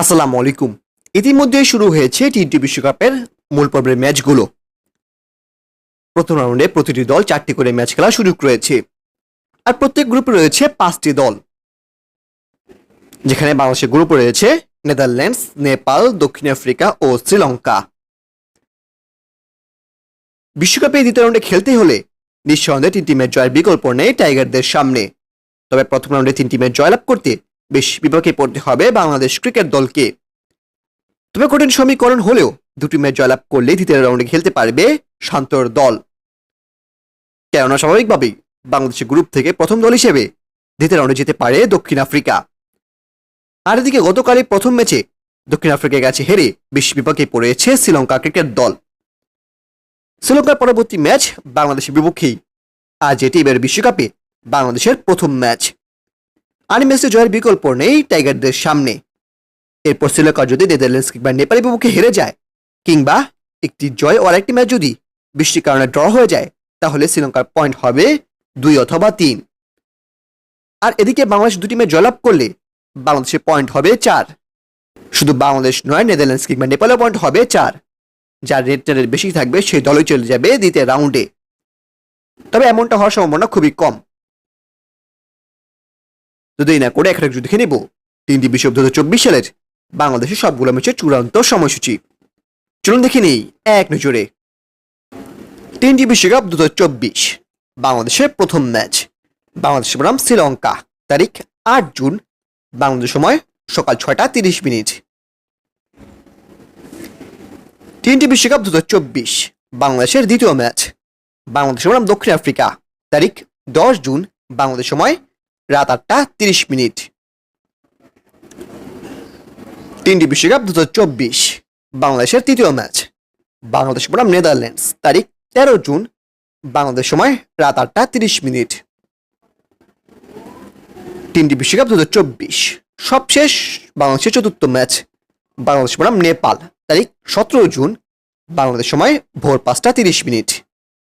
আসসালামু আলাইকুম। ইতিমধ্যে শুরু হয়েছে টি টোয়েন্টি বিশ্বকাপের মূল পর্বের ম্যাচগুলো। প্রথম রাউন্ডে প্রতিটি দল চারটি করে ম্যাচ খেলার সুযোগ রয়েছে। আর প্রত্যেক গ্রুপে রয়েছে পাঁচটি দল। যেখানে বাংলাদেশের গ্রুপে রয়েছে নেদারল্যান্ডস, নেপাল, দক্ষিণ আফ্রিকা ও শ্রীলঙ্কা। বিশ্বকাপে দ্বিতীয় রাউন্ডে খেলতে হলে নিঃসন্দেহে তিন টিমের জয়ের বিকল্প নেই টাইগারদের সামনে। তবে প্রথম রাউন্ডে তিন টিমের জয়লাভ করতে বেশ বিপক্ষে পড়তে হবে বাংলাদেশ ক্রিকেট দলকে। তবে কঠিন সমীকরণ হলেও দুটি ম্যাচ জয়লাভ করলে দ্বিতীয় রাউন্ডে খেলতে পারবে শান্তর দল। কেননা স্বাভাবিকভাবেই বাংলাদেশের গ্রুপ থেকে প্রথম দল হিসেবে দ্বিতীয় রাউন্ডে যেতে পারে দক্ষিণ আফ্রিকা। আর এদিকে গতকালই প্রথম ম্যাচে দক্ষিণ আফ্রিকার কাছে হেরে বেশ বিপক্ষে পড়েছে শ্রীলঙ্কা ক্রিকেট দল। শ্রীলঙ্কার পরবর্তী ম্যাচ বাংলাদেশের বিপক্ষেই। আজ এটি এবার বিশ্বকাপে বাংলাদেশের প্রথম ম্যাচ। আর ম্যাচে জয়ের বিকল্প নেই টাইগারদের সামনে। এরপর শ্রীলঙ্কা যদি নেদারল্যান্ডস কিংবা নেপালি বিপক্ষে হেরে যায়, কিংবা একটি জয় ও আরেকটি ম্যাচ যদি বৃষ্টির কারণে ড্র হয়ে যায়, তাহলে শ্রীলঙ্কার পয়েন্ট হবে দুই অথবা তিন। আর এদিকে বাংলাদেশ দুটি ম্যাচ জয়লাভ করলে বাংলাদেশের পয়েন্ট হবে চার। শুধু বাংলাদেশ নয়, নেদারল্যান্ডস কিংবা নেপালের পয়েন্ট হবে চার। যার রেড বেশি থাকবে, সেই দলই চলে যাবে দ্বিতীয় রাউন্ডে। তবে এমনটা হওয়ার সম্ভাবনা খুবই কম। যদি না করে একটা যদি দেখে নেব। তিনটি বিশ্বকাপ দু হাজার চব্বিশ সালের বাংলাদেশের সবগুলো ম্যাচের চূড়ান্ত সময়সূচি। চলুন দেখে নেই এক নজরে। তিনটি বিশ্বকাপ দু হাজার চব্বিশ, বাংলাদেশের প্রথম ম্যাচ। বাংলাদেশের বনাম শ্রীলঙ্কা, তারিখ আট জুন, বাংলাদেশ সময় সকাল ছয়টা তিরিশ মিনিট। তিনটি বিশ্বকাপ দু হাজার চব্বিশ, বাংলাদেশের দ্বিতীয় ম্যাচ। বাংলাদেশ বনাম দক্ষিণ আফ্রিকা, তারিখ দশ জুন, বাংলাদেশ সময় রাত আটটা তিরিশ মিনিট। তিনটি বিশ্বকাপ দু চব্বিশ, বাংলাদেশের তৃতীয় ম্যাচ। বাংলাদেশ বনাম নেদারল্যান্ডস, তারিখ তেরো জুন, বাংলাদেশ সময় রাত আটটা তিরিশ মিনিট। তিনটি বিশ্বকাপ দু চব্বিশ, সবশেষ বাংলাদেশের চতুর্থ ম্যাচ, বাংলাদেশ বনাম নেপাল, তারিখ সতেরো জুন, বাংলাদেশ সময় ভোর পাঁচটা তিরিশ মিনিট।